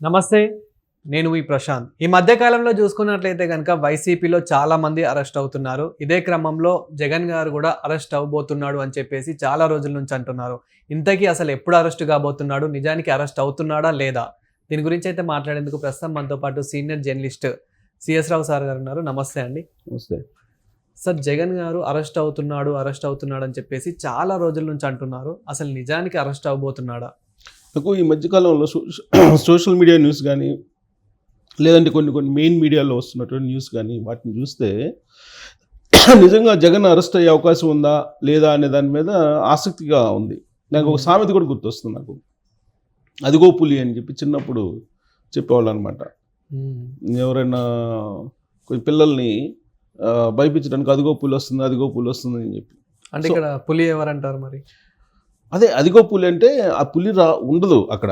నమస్తే నేను ఈ ప్రశాంత్. ఈ మధ్య కాలంలో చూసుకున్నట్లయితే కనుక వైసీపీలో చాలా మంది అరెస్ట్ అవుతున్నారు. ఇదే క్రమంలో జగన్ గారు కూడా అరెస్ట్ అవబోతున్నాడు అని చెప్పేసి చాలా రోజుల నుంచి అంటున్నారు. ఇంతకీ అసలు ఎప్పుడు అరెస్ట్ కాబోతున్నాడు? నిజానికి అరెస్ట్ అవుతున్నాడా లేదా? దీని గురించి అయితే మాట్లాడేందుకు ప్రస్తుతం మనతో పాటు senior journalist CS Rao sir గారు ఉన్నారు. నమస్తే అండి. నమస్తే. సార్ జగన్ గారు అరెస్ట్ అవుతున్నాడు అరెస్ట్ అవుతున్నాడు అని చెప్పేసి చాలా రోజుల నుంచి అంటున్నారు. అసలు నిజానికి అరెస్ట్ అవబోతున్నాడా? నాకు ఈ మధ్యకాలంలో సోషల్ మీడియా న్యూస్ కానీ లేదంటే కొన్ని కొన్ని మెయిన్ మీడియాలో వస్తున్నటువంటి న్యూస్ కానీ వాటిని చూస్తే నిజంగా జగన్ అరెస్ట్ అయ్యే అవకాశం ఉందా లేదా అనే దాని మీద ఆసక్తిగా ఉంది. నాకు ఒక సామెత కూడా గుర్తొస్తుంది నాకు. అదిగో పులి అని చెప్పి చిన్నప్పుడు చెప్పేవాళ్ళు అనమాట ఎవరైనా కొన్ని పిల్లల్ని భయపించడానికి అదిగో పులి వస్తుంది అదిగో పులి వస్తుంది అని చెప్పి. అంటే ఇక్కడ పులి ఎవరంటారు మరి? అదే అదిగో పులి అంటే ఆ పులి రా ఉండదు అక్కడ.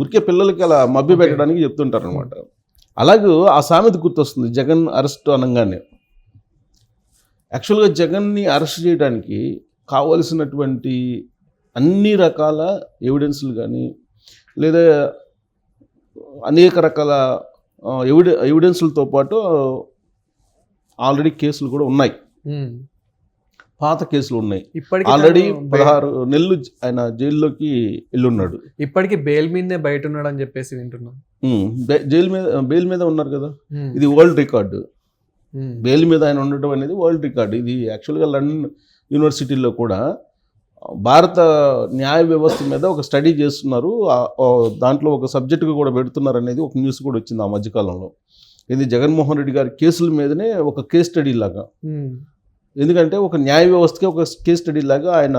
ఊరికే పిల్లలకి అలా మభ్య పెట్టడానికి చెప్తుంటారు అనమాట అలాగే ఆ సామెత గుర్తొస్తుంది. జగన్ అరెస్ట్ అనగానే. యాక్చువల్గా జగన్ని అరెస్ట్ చేయడానికి కావలసినటువంటి అన్ని రకాల ఎవిడెన్స్లు కానీ లేదా అనేక రకాల ఎవిడె ఎవిడెన్స్లతో పాటు ఆల్రెడీ కేసులు కూడా ఉన్నాయి. పాత కేసులు ఉన్నాయి. ఇప్పటికి ఆల్రెడీ పదహారు నెలలు ఆయన జైల్లోకి వెళ్ళున్నాడు. ఇప్పటికి బెయిల్ మీదనే బయట ఉన్నాడు అని చెప్పేసి వింటున్నాం జైలు మీద బెయిల్ మీద ఉన్నారు కదా. ఇది వరల్డ్ రికార్డు. బెయిల్ మీద ఆయన ఉండటం అనేది వరల్డ్ రికార్డు. ఇది యాక్చువల్గా లండన్ యూనివర్సిటీలో కూడా భారత న్యాయ వ్యవస్థ మీద ఒక స్టడీ చేస్తున్నారు. దాంట్లో ఒక సబ్జెక్టుగా కూడా పెడుతున్నారు అనేది ఒక న్యూస్ కూడా వచ్చింది ఆ మధ్యకాలంలో. ఇది జగన్మోహన్ రెడ్డి గారి కేసుల మీదనే ఒక కేస్ స్టడీ లాగా. ఎందుకంటే ఒక న్యాయ వ్యవస్థకి ఒక కేస్ స్టడీ లాగా ఆయన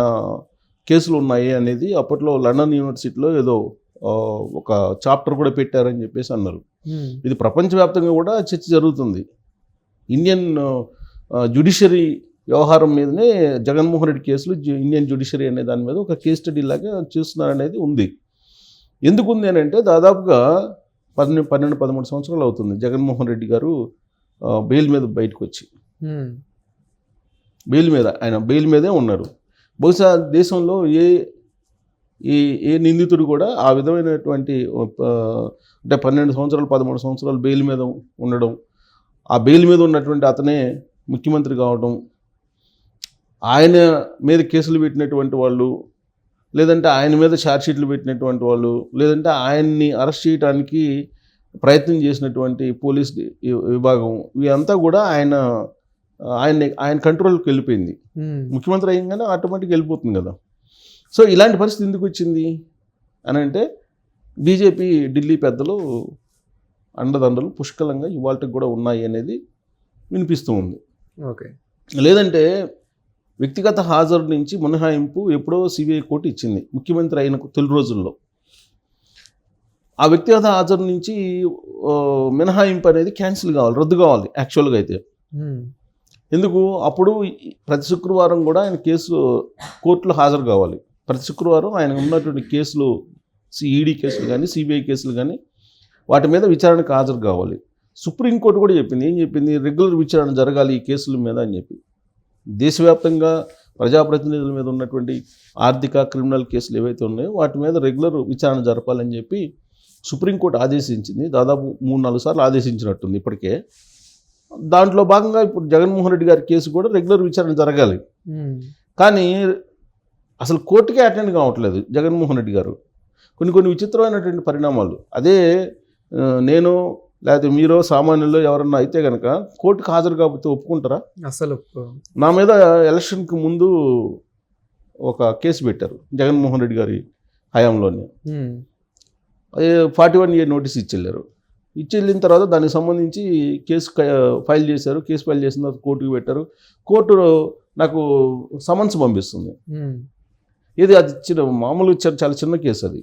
కేసులు ఉన్నాయి అనేది అప్పట్లో లండన్ యూనివర్సిటీలో ఏదో ఒక చాప్టర్ కూడా పెట్టారని చెప్పేసి అన్నారు. ఇది ప్రపంచవ్యాప్తంగా కూడా చర్చ జరుగుతుంది ఇండియన్ జ్యుడిషియరీ వ్యవహారం మీదనే జగన్మోహన్ రెడ్డి కేసులు ఇండియన్ జ్యుడిషియరీ అనే దాని మీద ఒక కేస్ స్టడీ లాగా చూస్తున్నారనేది ఉంది ఎందుకు ఉంది అని అంటే దాదాపుగా పన్నెండు పన్నెండు పదమూడు సంవత్సరాలు అవుతుంది జగన్మోహన్ రెడ్డి గారు బెయిల్ మీద బయటకు వచ్చి. బెయిల్ మీద ఆయన బెయిల్ మీదే ఉన్నారు. బహుశా దేశంలో ఏ ఏ ఏ నిందితుడు కూడా ఆ విధమైనటువంటి అంటే పన్నెండు సంవత్సరాలు పదమూడు సంవత్సరాలు బెయిల్ మీద ఉండడం ఆ బెయిల్ మీద ఉన్నటువంటి అతనే ముఖ్యమంత్రి కావడం ఆయన మీద కేసులు పెట్టినటువంటి వాళ్ళు లేదంటే ఆయన మీద ఛార్జ్షీట్లు పెట్టినటువంటి వాళ్ళు లేదంటే ఆయన్ని అరెస్ట్ చేయడానికి ప్రయత్నం చేసినటువంటి పోలీస్ విభాగం ఇవంతా కూడా ఆయన ఆయన ఆయన కంట్రోల్కి వెళ్ళిపోయింది. ముఖ్యమంత్రి అయ్యంగానే ఆటోమేటిక్గా వెళ్ళిపోతుంది కదా. సో ఇలాంటి పరిస్థితి ఎందుకు వచ్చింది? అని అంటే బీజేపీ ఢిల్లీ పెద్దలు అండదండలు పుష్కలంగా ఇవాళకి కూడా ఉన్నాయి అనేది వినిపిస్తూ ఉంది. ఓకే. లేదంటే వ్యక్తిగత హాజరు నుంచి మినహాయింపు ఎప్పుడో సిబిఐ కోర్టు ఇచ్చింది ముఖ్యమంత్రి అయిన తొలి రోజుల్లో. ఆ వ్యక్తిగత హాజరు నుంచి మినహాయింపు అనేది క్యాన్సిల్ కావాలి రద్దు కావాలి యాక్చువల్గా అయితే. ఎందుకు? అప్పుడు ప్రతి శుక్రవారం కూడా ఆయన కేసు కోర్టులో హాజరు కావాలి. ప్రతి శుక్రవారం ఆయన ఉన్నటువంటి కేసులు ఈడీ కేసులు కానీ సిబిఐ కేసులు కానీ వాటి మీద విచారణకు హాజరు కావాలి. సుప్రీంకోర్టు కూడా చెప్పింది. ఏం చెప్పింది? రెగ్యులర్ విచారణ జరగాలి ఈ కేసుల మీద అని చెప్పి. దేశవ్యాప్తంగా ప్రజాప్రతినిధుల మీద ఉన్నటువంటి ఆర్థిక క్రిమినల్ కేసులు ఏవైతే ఉన్నాయో వాటి మీద రెగ్యులర్ విచారణ జరపాలని చెప్పి సుప్రీంకోర్టు ఆదేశించింది. దాదాపు మూడు నాలుగు సార్లు ఆదేశించినట్టుంది ఇప్పటికే. దాంట్లో భాగంగా ఇప్పుడు జగన్మోహన్ రెడ్డి గారి కేసు కూడా రెగ్యులర్ విచారణ జరగాలి. కానీ అసలు కోర్టుకే అటెండ్ కావట్లేదు జగన్మోహన్ రెడ్డి గారు. కొన్ని కొన్ని విచిత్రమైనటువంటి పరిణామాలు. అదే నేను లేకపోతే మీరో సామాన్యులో ఎవరన్నా అయితే కనుక కోర్టుకు హాజరు కాకపోతే ఒప్పుకుంటారా? అసలు నా మీద ఎలక్షన్కి ముందు ఒక కేసు పెట్టారు జగన్మోహన్ రెడ్డి గారి హయాంలోనే. ఫార్టీ వన్ ఇయర్ నోటీస్ ఇచ్చెళ్ళారు. ఇచ్చి వెళ్ళిన తర్వాత దానికి సంబంధించి కేసు ఫైల్ చేశారు. కేసు ఫైల్ చేసిన తర్వాత కోర్టుకు పెట్టారు. కోర్టు నాకు సమన్స్ పంపిస్తుంది. ఇది అది చిన్న మామూలు చాలా చిన్న కేసు అది.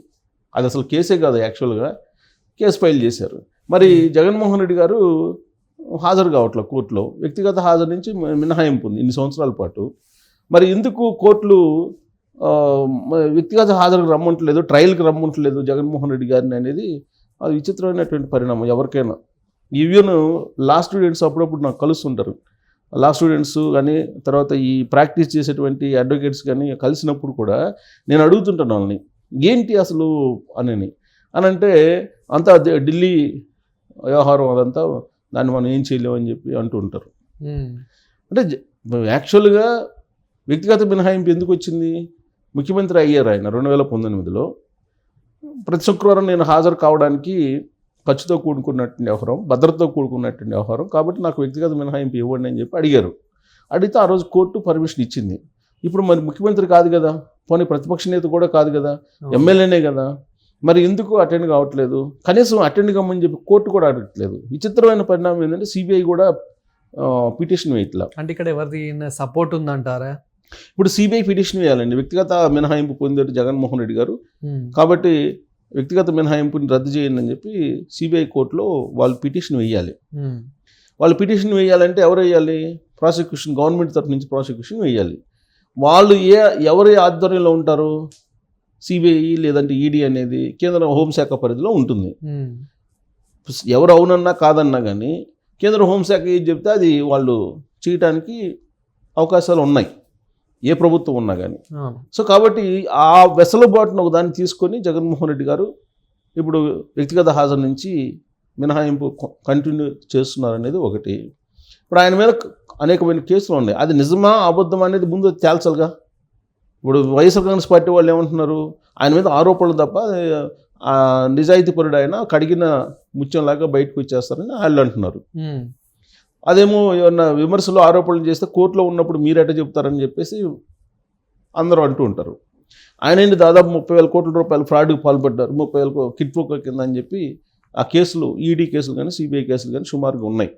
అది అసలు కేసే కాదు యాక్చువల్గా. కేసు ఫైల్ చేశారు. మరి జగన్మోహన్ రెడ్డి గారు హాజరు కావట్లేదు కోర్టులో. వ్యక్తిగత హాజరు నుంచి మినహాయింపు ఉంది ఇన్ని సంవత్సరాల పాటు. మరి ఎందుకు కోర్టులు వ్యక్తిగత హాజరుకు రమ్మంటలేదు ట్రయల్కి రమ్మంటలేదు జగన్మోహన్ రెడ్డి గారిని అనేది అది విచిత్రమైనటువంటి పరిణామం ఎవరికైనా. ఈవెన్ లా స్టూడెంట్స్ అప్పుడప్పుడు నాకు కలుస్తుంటారు. లా స్టూడెంట్స్ కానీ తర్వాత ఈ ప్రాక్టీస్ చేసేటువంటి అడ్వకేట్స్ కానీ కలిసినప్పుడు కూడా నేను అడుగుతుంటాను వాళ్ళని ఏంటి అసలు అని అని అంటే అంతా ఢిల్లీ వ్యవహారం అదంతా దాన్ని మనం ఏం చేయలేము అని చెప్పి అంటూ ఉంటారు. అంటే యాక్చువల్గా వ్యక్తిగత మినహాయింపు ఎందుకు వచ్చింది? ముఖ్యమంత్రి అయ్యారు ఆయన రెండు వేల పంతొమ్మిదిలో. ప్రతి శుక్రవారం నేను హాజరు కావడానికి ఖర్చుతో కూడుకున్నటువంటి వ్యవహారం భద్రతతో కూడుకున్నటువంటి వ్యవహారం. కాబట్టి నాకు వ్యక్తిగత మినహాయింపు ఇవ్వండి అని చెప్పి అడిగారు. అడిగితే ఆ రోజు కోర్టు పర్మిషన్ ఇచ్చింది. ఇప్పుడు మరి ముఖ్యమంత్రి కాదు కదా. పోనీ ప్రతిపక్ష నేత కూడా కాదు కదా. ఎమ్మెల్యేనే కదా. మరి ఎందుకు అటెండ్ కావట్లేదు? కనీసం అటెండ్ కమ్మని చెప్పి కోర్టు కూడా అడగట్లేదు. విచిత్రమైన పరిణామం ఏంటంటే సిబిఐ కూడా పిటిషన్ వేయట్లా. అంటే ఇక్కడ ఎవరిది సపోర్ట్ ఉందంటారా? ఇప్పుడు సిబిఐ పిటిషన్ వేయాలండి. వ్యక్తిగత మినహాయింపు పొందారు జగన్మోహన్ రెడ్డి గారు. కాబట్టి వ్యక్తిగత మినహాయింపుని రద్దు చేయండి అని చెప్పి సిబిఐ కోర్టులో వాళ్ళు పిటిషన్ వేయాలి. వాళ్ళు పిటిషన్ వేయాలంటే ఎవరు వేయాలి? ప్రాసిక్యూషన్ గవర్నమెంట్ తరఫు నుంచి ప్రాసిక్యూషన్ వేయాలి. వాళ్ళు ఏ ఎవరి ఆధ్వర్యంలో ఉంటారు? సిబిఐ లేదంటే ఈడీ అనేది కేంద్ర హోంశాఖ పరిధిలో ఉంటుంది. ఎవరు అవునన్నా కాదన్నా కానీ కేంద్ర హోంశాఖ ఏది చెప్తే అది వాళ్ళు చేయటానికి అవకాశాలు ఉన్నాయి. ఏ ప్రభుత్వం ఉన్నా కానీ. సో కాబట్టి ఆ వెసలుబాటును ఒక దాన్ని తీసుకొని జగన్మోహన్ రెడ్డి గారు ఇప్పుడు వ్యక్తిగత హాజరు నుంచి మినహాయింపు కంటిన్యూ చేస్తున్నారు అనేది ఒకటి. ఇప్పుడు ఆయన మీద అనేకమైన కేసులు ఉన్నాయి. అది నిజమా అబద్ధమా అనేది ముందు తేల్చాలిగా. ఇప్పుడు వైఎస్ఆర్ కాంగ్రెస్ పార్టీ వాళ్ళు ఏమంటున్నారు? ఆయన మీద ఆరోపణలు తప్ప ఆ, నిజాయితీపరుడు ఆయన కడిగిన ముత్యంలాగా బయటకు వచ్చేస్తారని వాళ్ళు అంటున్నారు. అదేమో ఏమన్నా విమర్శలు ఆరోపణలు చేస్తే కోర్టులో ఉన్నప్పుడు మీరెట చెప్తారని చెప్పేసి అందరూ అంటూ ఉంటారు. ఆయన ఏంటి దాదాపు ముప్పై వేల కోట్ల రూపాయలు ఫ్రాడ్కి పాల్పడ్డారు ముప్పై వేల కో- కిట్ పోక కింద అని చెప్పి ఆ కేసులు ఈడీ కేసులు కానీ సిబిఐ కేసులు కానీ సుమారుగా ఉన్నాయి.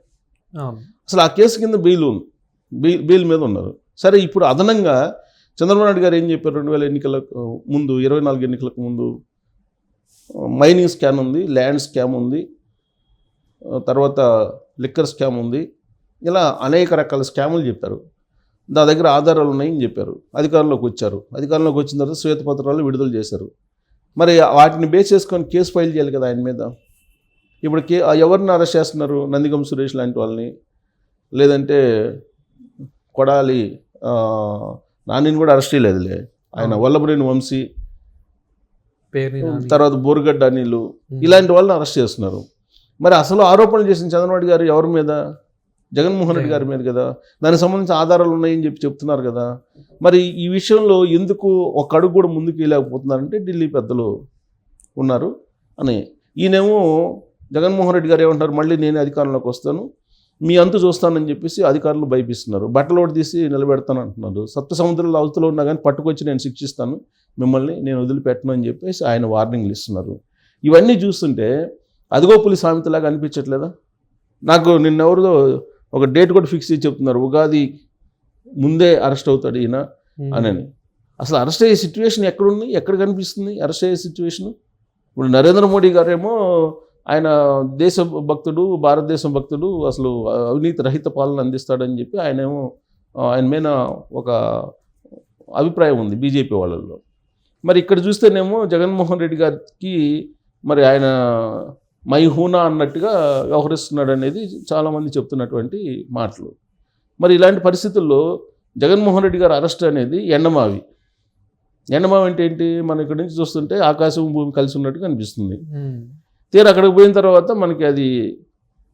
అసలు ఆ కేసు కింద బెయిల్ ఉంది. బెయిల్ బెయిల్ మీద ఉన్నారు. సరే ఇప్పుడు అదనంగా చంద్రబాబు నాయుడు గారు ఏం చెప్పారు? రెండు వేల ఎన్నికలకు ముందు ఇరవై నాలుగు ఎన్నికలకు ముందు మైనింగ్ స్కామ్ ఉంది ల్యాండ్ స్కామ్ ఉంది తర్వాత లిక్కర్ స్కామ్ ఉంది. ఇలా అనేక రకాల స్కాములు చెప్పారు. నా దగ్గర ఆధారాలు ఉన్నాయని చెప్పారు. అధికారంలోకి వచ్చారు. అధికారంలోకి వచ్చిన తర్వాత శ్వేతపత్రాలు విడుదల చేశారు. మరి వాటిని బేస్ చేసుకొని కేసు ఫైల్ చేయాలి కదా ఆయన మీద? ఇప్పుడు కే ఎవరిని అరెస్ట్ చేస్తున్నారు? నందిగం సురేష్ లాంటి వాళ్ళని? లేదంటే కొడాలి ఆ, నానిని కూడా అరెస్ట్ చేయలేదులే. ఆయన అవును. వల్లభరేని వంశీ. తర్వాత బోరుగడ్డ అనిలు ఇలాంటి వాళ్ళని అరెస్ట్ చేస్తున్నారు. మరి అసలు ఆరోపణలు చేసిన చంద్రబాబు గారు ఎవరి మీద? జగన్మోహన్ రెడ్డి గారి మీద కదా. దానికి సంబంధించిన ఆధారాలు ఉన్నాయని చెప్పి చెప్తున్నారు కదా. మరి ఈ విషయంలో ఎందుకు ఒక అడుగు కూడా ముందుకు వెళ్ళకపోతున్నారంటే ఢిల్లీ పెద్దలు ఉన్నారు అని. ఈయనేమో జగన్మోహన్ రెడ్డి గారు ఏమంటారు మళ్ళీ నేనే అధికారంలోకి వస్తాను. మీ అంతు చూస్తానని చెప్పేసి అధికారులు భయపిస్తున్నారు. బట్టలోటి తీసి నిలబెడతాను అంటున్నారు. సప్త సముద్రాల అవతలు ఉన్నా కానీ పట్టుకొచ్చి నేను శిక్షిస్తాను. మిమ్మల్ని నేను వదిలిపెట్టను అని చెప్పేసి ఆయన వార్నింగ్లు ఇస్తున్నారు. ఇవన్నీ చూస్తుంటే అదిగో పులి సామెతలాగా అనిపించట్లేదా? నాకు నిన్నెవరిదో ఒక డేట్ కూడా ఫిక్స్ చేసి చెప్తున్నారు ఉగాది ముందే అరెస్ట్ అవుతాడు ఈయన అని అసలు అరెస్ట్ అయ్యే సిచ్యువేషన్ ఎక్కడుంది? ఎక్కడ కనిపిస్తుంది అరెస్ట్ అయ్యే సిచ్యువేషన్? ఇప్పుడు నరేంద్ర మోడీ గారేమో ఆయన దేశ భక్తుడు భారతదేశం భక్తుడు అసలు అవినీతి రహిత పాలన అందిస్తాడని చెప్పి ఆయనేమో ఆయన మీద ఒక అభిప్రాయం ఉంది బీజేపీ వాళ్ళల్లో. మరి ఇక్కడ చూస్తేనేమో జగన్మోహన్ రెడ్డి గారికి మరి ఆయన మై హూనా అన్నట్టుగా వ్యవహరిస్తున్నాడు అనేది చాలామంది చెప్తున్నటువంటి మాటలు. మరి ఇలాంటి పరిస్థితుల్లో జగన్మోహన్ రెడ్డి గారు అరెస్ట్ అనేది ఎండమావి. ఎండమావి అంటే ఏంటి? మనం ఇక్కడి నుంచి చూస్తుంటే ఆకాశం భూమి కలిసి ఉన్నట్టు కనిపిస్తుంది ఉమ్, తీరా అక్కడికి పోయిన తర్వాత మనకి అది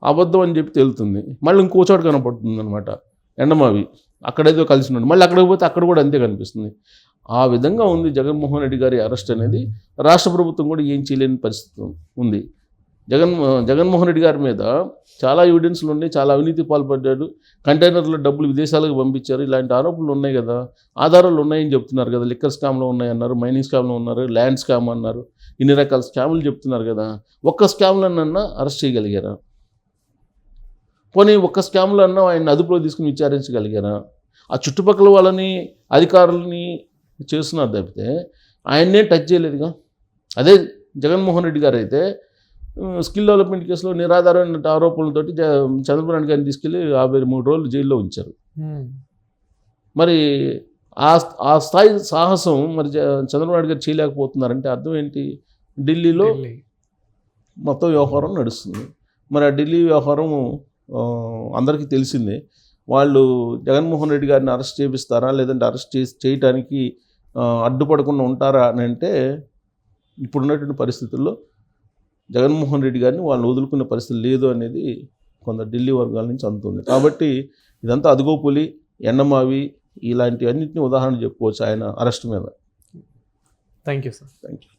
అబద్ధం అని చెప్పి తెలుస్తుంది మళ్ళీ ఇంకో చోట కనపడుతుంది అనమాట ఎండమావి. అక్కడేదో కలిసి ఉన్నాడు మళ్ళీ అక్కడికి పోతే అక్కడ కూడా అంతే కనిపిస్తుంది. ఆ విధంగా ఉంది జగన్మోహన్ రెడ్డి గారి అరెస్ట్ అనేది. రాష్ట్ర ప్రభుత్వం కూడా ఏం చేయలేని పరిస్థితి ఉంది. జగన్ జగన్మోహన్ రెడ్డి గారి మీద చాలా ఎవిడెన్స్లు ఉన్నాయి చాలా అవినీతి పాల్పడ్డాడు. కంటైనర్లో డబ్బులు విదేశాలకు పంపించారు. ఇలాంటి ఆరోపణలు ఉన్నాయి కదా. ఆధారాలు ఉన్నాయని చెప్తున్నారు కదా. లిక్కర్ స్కామ్లో ఉన్నాయి అన్నారు మైనింగ్ స్కామ్లో ఉన్నారు ల్యాండ్ స్కామ్ అన్నారు ఇన్ని రకాల స్కాములు చెప్తున్నారు కదా. ఒక్క స్కామ్లన్నా అరెస్ట్ చేయగలిగారా? పోనీ ఒక్క స్కామ్లో అన్నా ఆయన అదుపులో తీసుకుని విచారించగలిగారా? ఆ చుట్టుపక్కల వాళ్ళని అధికారులని చేస్తున్నారు తప్పితే ఆయన్నే టచ్ చేయలేదుగా? అదే జగన్మోహన్ రెడ్డి గారు అయితే స్కిల్ డెవలప్మెంట్ కేసులో నిరాధారమైన ఆరోపణలతోటి జ- చంద్రబాబు నాయుడు గారిని తీసుకెళ్ళి యాభై మూడు రోజులు జైల్లో ఉంచారు. మరి ఆ ఆ స్థాయి సాహసం మరి చంద్రబాబు నాయుడు గారు చేయలేకపోతున్నారంటే అర్థం ఏంటి? ఢిల్లీలో ఢిల్లీ. మొత్తం వ్యవహారం నడుస్తుంది. మరి ఆ ఢిల్లీ వ్యవహారం అందరికీ తెలిసిందే. వాళ్ళు జగన్మోహన్ రెడ్డి గారిని అరెస్ట్ చేపిస్తారా? లేదంటే అరెస్ట్ చేసి చేయటానికి అడ్డుపడకుండా ఉంటారా అని అంటే ఇప్పుడున్నటువంటి పరిస్థితుల్లో జగన్మోహన్ రెడ్డి గారిని వాళ్ళని వదులుకునే పరిస్థితి లేదు అనేది కొంత ఢిల్లీ వర్గాల నుంచి అందుతుంది. కాబట్టి ఇదంతా అదుగోపులి ఎండమావి ఇలాంటివన్నింటినీ ఉదాహరణ చెప్పుకోవచ్చు ఆయన అరెస్ట్ మీద. Thank you sir thank you